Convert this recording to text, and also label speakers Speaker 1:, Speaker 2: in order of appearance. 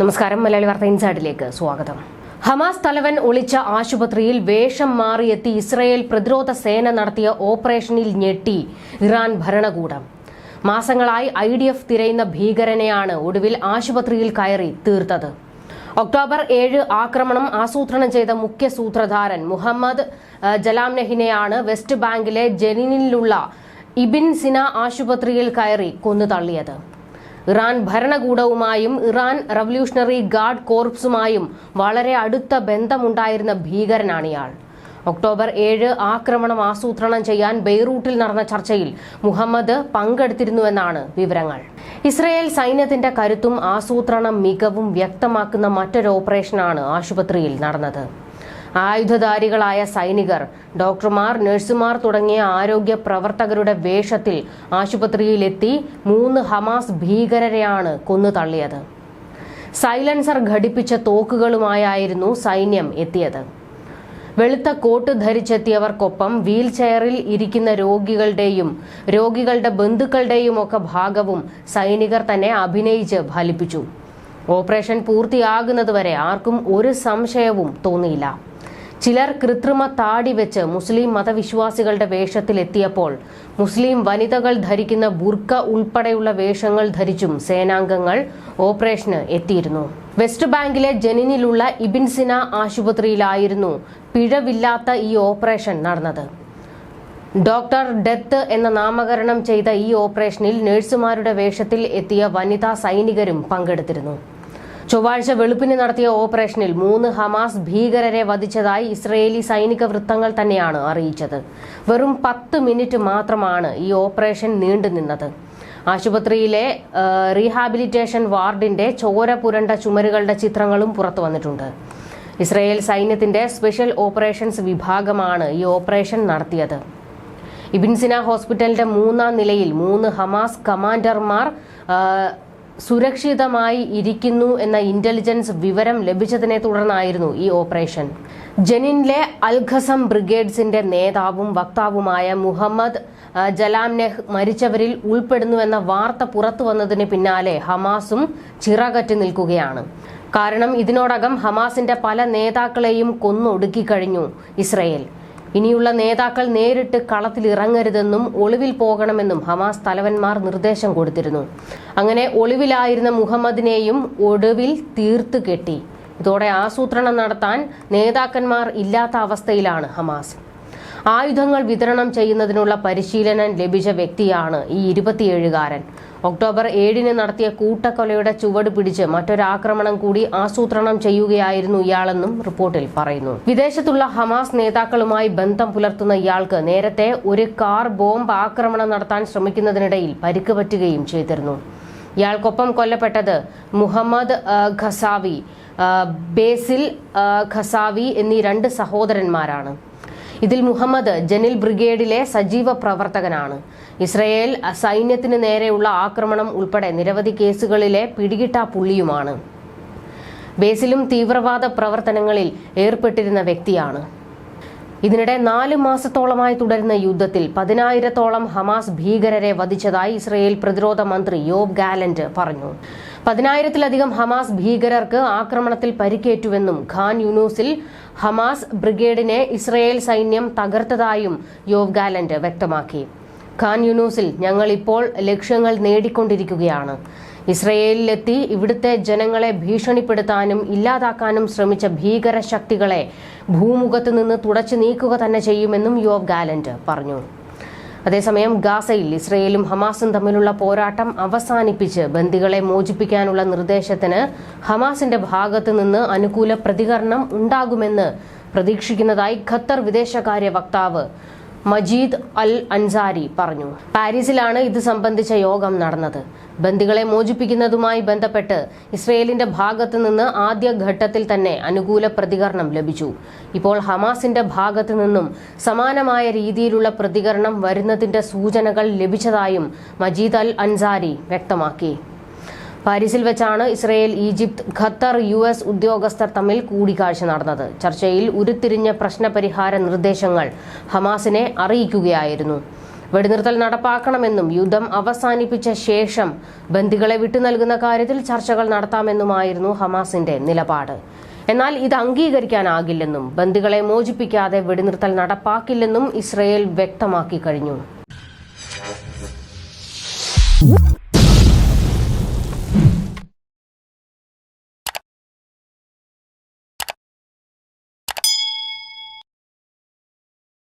Speaker 1: നമസ്കാരം. മലയാളി വാർത്ത ഇൻസൈഡിലേക്ക് സ്വാഗതം. ഹമാസ് തലവൻ ഒളിച്ച ആശുപത്രിയിൽ വേഷം മാറിയെത്തി ഇസ്രയേൽ പ്രതിരോധ സേന നടത്തിയ ഓപ്പറേഷനിൽ ഞെട്ടി ഇറാൻ ഭരണകൂടം. മാസങ്ങളായി ഐ ഡി എഫ് തിരയുന്ന ഭീകരനെയാണ് ഒടുവിൽ ആശുപത്രിയിൽ കയറി തീർത്തത്. ഒക്ടോബർ ഏഴ് ആക്രമണം ആസൂത്രണം ചെയ്ത മുഖ്യ സൂത്രധാരൻ മുഹമ്മദ് ജലാംനെഹിനെയാണ് വെസ്റ്റ് ബാങ്കിലെ ജനീനിലുള്ള ഇബിൻ സിന ആശുപത്രിയിൽ കയറി കൊന്നു തള്ളിയത് ഇറാൻ ഭരണകൂടവുമായും ഇറാൻ റവല്യൂഷണറി ഗാർഡ് കോർപ്സുമായും വളരെ അടുത്ത ബന്ധമുണ്ടായിരുന്ന ഭീകരനാണ് ഇയാൾ. ഒക്ടോബർ ഏഴ് ആക്രമണം ആസൂത്രണം ചെയ്യാൻ ബെയ്റൂട്ടിൽ നടന്ന ചർച്ചയിൽ മുഹമ്മദ് പങ്കെടുത്തിരുന്നുവെന്നാണ് വിവരങ്ങൾ. ഇസ്രയേൽ സൈന്യത്തിന്റെ കരുത്തും ആസൂത്രണ മികവും വ്യക്തമാക്കുന്ന മറ്റൊരു ഓപ്പറേഷനാണ് ആശുപത്രിയിൽ നടന്നത്. ആയുധധാരികളായ സൈനികർ ഡോക്ടർമാർ നഴ്സുമാർ തുടങ്ങിയ ആരോഗ്യ പ്രവർത്തകരുടെ വേഷത്തിൽ ആശുപത്രിയിലെത്തി മൂന്ന് ഹമാസ് ഭീകരരെയാണ് കൊന്നു തള്ളിയത് സൈലൻസർ ഘടിപ്പിച്ച തോക്കുകളുമായായിരുന്നു സൈന്യം എത്തിയത്. വെളുത്ത കോട്ട് ധരിച്ചെത്തിയവർക്കൊപ്പം വീൽ ചെയറിൽ ഇരിക്കുന്ന രോഗികളുടെയും രോഗികളുടെ ബന്ധുക്കളുടെയും ഒക്കെ ഭാഗവും സൈനികർ തന്നെ അഭിനയിച്ച് ഫലിപ്പിച്ചു. ഓപ്പറേഷൻ പൂർത്തിയാകുന്നതുവരെ ആർക്കും ഒരു സംശയവും തോന്നിയില്ല. ചിലർ കൃത്രിമ താടി വെച്ച് മുസ്ലിം മതവിശ്വാസികളുടെ വേഷത്തിലെത്തിയപ്പോൾ മുസ്ലിം വനിതകൾ ധരിക്കുന്ന ബുർക്ക ഉൾപ്പെടെയുള്ള വേഷങ്ങൾ ധരിച്ചും സേനാംഗങ്ങൾ ഓപ്പറേഷന് എത്തിയിരുന്നു. വെസ്റ്റ് ബാങ്കിലെ ജനിനിലുള്ള ഇബിൻസിന ആശുപത്രിയിലായിരുന്നു പിഴവില്ലാത്ത ഈ ഓപ്പറേഷൻ നടന്നത്. ഡോക്ടർ ഡെത്ത് എന്ന നാമകരണം ചെയ്ത ഈ ഓപ്പറേഷനിൽ നഴ്സുമാരുടെ വേഷത്തിൽ എത്തിയ വനിതാ സൈനികരും പങ്കെടുത്തിരുന്നു. ചൊവ്വാഴ്ച വെളുപ്പിന് നടത്തിയ ഓപ്പറേഷനിൽ മൂന്ന് ഹമാസ് ഭീകരരെ വധിച്ചതായി ഇസ്രയേലി സൈനിക വൃത്തങ്ങൾ തന്നെയാണ് അറിയിച്ചത്. വെറും പത്ത് മിനിറ്റ് മാത്രമാണ് ഈ ഓപ്പറേഷൻ നീണ്ടുനിന്നത് ആശുപത്രിയിലെ റീഹാബിലിറ്റേഷൻ വാർഡിന്റെ ചോര പുരണ്ട ചുമരുകളുടെ ചിത്രങ്ങളും പുറത്തു വന്നിട്ടുണ്ട്. ഇസ്രയേൽ സൈന്യത്തിന്റെ സ്പെഷ്യൽ ഓപ്പറേഷൻസ് വിഭാഗമാണ് ഈ ഓപ്പറേഷൻ നടത്തിയത്. ഇബിൻസിന ഹോസ്പിറ്റലിന്റെ മൂന്നാം നിലയിൽ മൂന്ന് ഹമാസ് കമാൻഡർമാർ സുരക്ഷിതമായി ഇരിക്കുന്നു എന്ന ഇന്റലിജൻസ് വിവരം ലഭിച്ചതിനെ തുടർന്നായിരുന്നു ഈ ഓപ്പറേഷൻ ജനിനിലെ അൽഖസം ബ്രിഗേഡ്സിന്റെ നേതാവും വക്താവുമായ മുഹമ്മദ് ജലാംനെഹ് മരിച്ചവരിൽ ഉൾപ്പെടുന്നുവെന്ന വാർത്ത പുറത്തു വന്നതിന് പിന്നാലെ ഹമാസും ചിറകറ്റ് നിൽക്കുകയാണ്. കാരണം ഇതിനോടകം ഹമാസിന്റെ പല നേതാക്കളെയും കൊന്നൊടുക്കിക്കഴിഞ്ഞു ഇസ്രയേൽ. ഇനിയുള്ള നേതാക്കൾ നേരിട്ട് കളത്തിലിറങ്ങരുതെന്നും ഒളിവിൽ പോകണമെന്നും ഹമാസ് തലവന്മാർ നിർദ്ദേശം കൊടുത്തിരുന്നു. അങ്ങനെ ഒളിവിലായിരുന്ന മുഹമ്മദിനെയും ഒടുവിൽ തീർത്തു കെട്ടി. ഇതോടെ ആസൂത്രണം നടത്താൻ നേതാക്കന്മാർ ഇല്ലാത്ത അവസ്ഥയിലാണ് ഹമാസ്. ആയുധങ്ങൾ വിതരണം ചെയ്യുന്നതിനുള്ള പരിശീലനം ലഭിച്ച വ്യക്തിയാണ് ഈ ഇരുപത്തിയേഴുകാരൻ. ഒക്ടോബർ ഏഴിന് നടത്തിയ കൂട്ടക്കൊലയുടെ ചുവട് പിടിച്ച് മറ്റൊരാക്രമണം കൂടി ആസൂത്രണം ചെയ്യുകയായിരുന്നു ഇയാളെന്നും റിപ്പോർട്ടിൽ പറയുന്നു. വിദേശത്തുള്ള ഹമാസ് നേതാക്കളുമായി ബന്ധം പുലർത്തുന്ന ഇയാൾക്ക് നേരത്തെ ഒരു കാർ ബോംബ് ആക്രമണം നടത്താൻ ശ്രമിക്കുന്നതിനിടയിൽ പരിക്ക് പറ്റുകയും ചെയ്തിരുന്നു. ഇയാൾക്കൊപ്പം കൊല്ലപ്പെട്ടത് മുഹമ്മദ് ഖസാവി ബേസിൽ ഖസാവി എന്നീ രണ്ട് സഹോദരന്മാരാണ്. ഇതിൽ മുഹമ്മദ് ജനിൽ ബ്രിഗേഡിലെ സജീവ പ്രവർത്തകനാണ്. ഇസ്രയേൽ സൈന്യത്തിന് നേരെയുള്ള ആക്രമണം ഉൾപ്പെടെ നിരവധി കേസുകളിലെ പിടികിട്ടാ പുള്ളിയുമാണ്. ബേസിലും തീവ്രവാദ പ്രവർത്തനങ്ങളിൽ ഏർപ്പെട്ടിരുന്ന വ്യക്തിയാണ്. ഇതിനിടെ നാല് മാസത്തോളമായി തുടരുന്ന യുദ്ധത്തിൽ പതിനായിരത്തോളം ഹമാസ് ഭീകരരെ വധിച്ചതായി ഇസ്രയേൽ പ്രതിരോധ മന്ത്രി യോബ് ഗാലന്റ് പറഞ്ഞു. പതിനായിരത്തിലധികം ഹമാസ് ഭീകരർക്ക് ആക്രമണത്തിൽ പരിക്കേറ്റുവെന്നും ഖാൻ യൂനൂസിൽ ഹമാസ് ബ്രിഗേഡിനെ ഇസ്രയേൽ സൈന്യം തകർത്തതായും യോബ് ഗാലന്റ് വ്യക്തമാക്കി. ഖാൻ യൂനൂസിൽ ഞങ്ങൾ ഇപ്പോൾ ലക്ഷ്യങ്ങൾ നേടിക്കൊണ്ടിരിക്കുകയാണ്. ഇസ്രയേലിലെത്തി ഇവിടുത്തെ ജനങ്ങളെ ഭീഷണിപ്പെടുത്താനും ഇല്ലാതാക്കാനും ശ്രമിച്ച ഭീകര ശക്തികളെ ഭൂമുഖത്ത് നിന്ന് തുടച്ചു നീക്കുക തന്നെ ചെയ്യുമെന്നും യോവ് ഗാലന്റ് പറഞ്ഞു. അതേസമയം ഗാസയിൽ ഇസ്രയേലും ഹമാസും തമ്മിലുള്ള പോരാട്ടം അവസാനിപ്പിച്ച് ബന്ദികളെ മോചിപ്പിക്കാനുള്ള നിർദ്ദേശത്തിന് ഹമാസിന്റെ ഭാഗത്തു നിന്ന് അനുകൂല പ്രതികരണം ഉണ്ടാകുമെന്ന് പ്രതീക്ഷിക്കുന്നതായി ഖത്തർ വിദേശകാര്യ വക്താവ് മജീദ് അൽ അൻസാരി പറഞ്ഞു. പാരീസിലാണ് ഇത് സംബന്ധിച്ച യോഗം നടന്നത്. ബന്ദികളെ മോചിപ്പിക്കുന്നതുമായി ബന്ധപ്പെട്ട് ഇസ്രയേലിന്റെ ഭാഗത്തു നിന്ന് ആദ്യ ഘട്ടത്തിൽ തന്നെ അനുകൂല പ്രതികരണം ലഭിച്ചു. ഇപ്പോൾ ഹമാസിന്റെ ഭാഗത്തു നിന്നും സമാനമായ രീതിയിലുള്ള പ്രതികരണം വരുന്നതിന്റെ സൂചനകൾ ലഭിച്ചതായും മജീദ് അൽ അൻസാരി വ്യക്തമാക്കി. പാരീസിൽ വെച്ചാണ് Israel Egypt Qatar U S ഉദ്യോഗസ്ഥർ തമ്മിൽ കൂടിക്കാഴ്ച നടന്നത്. ചർച്ചയിൽ ഉരുത്തിരിഞ്ഞ പ്രശ്നപരിഹാര നിർദ്ദേശങ്ങൾ ഹമാസിനെ അറിയിക്കുകയായിരുന്നു. വെടിനിർത്തൽ നടപ്പാക്കണമെന്നും യുദ്ധം അവസാനിപ്പിച്ച ശേഷം ബന്ദികളെ വിട്ടു നൽകുന്ന കാര്യത്തിൽ ചർച്ചകൾ നടത്താമെന്നുമായിരുന്നു ഹമാസിന്റെ നിലപാട്. എന്നാൽ ഇത് അംഗീകരിക്കാനാകില്ലെന്നും ബന്ദികളെ മോചിപ്പിക്കാതെ വെടിനിർത്തൽ നടപ്പാക്കില്ലെന്നും ഇസ്രയേൽ വ്യക്തമാക്കി കഴിഞ്ഞു.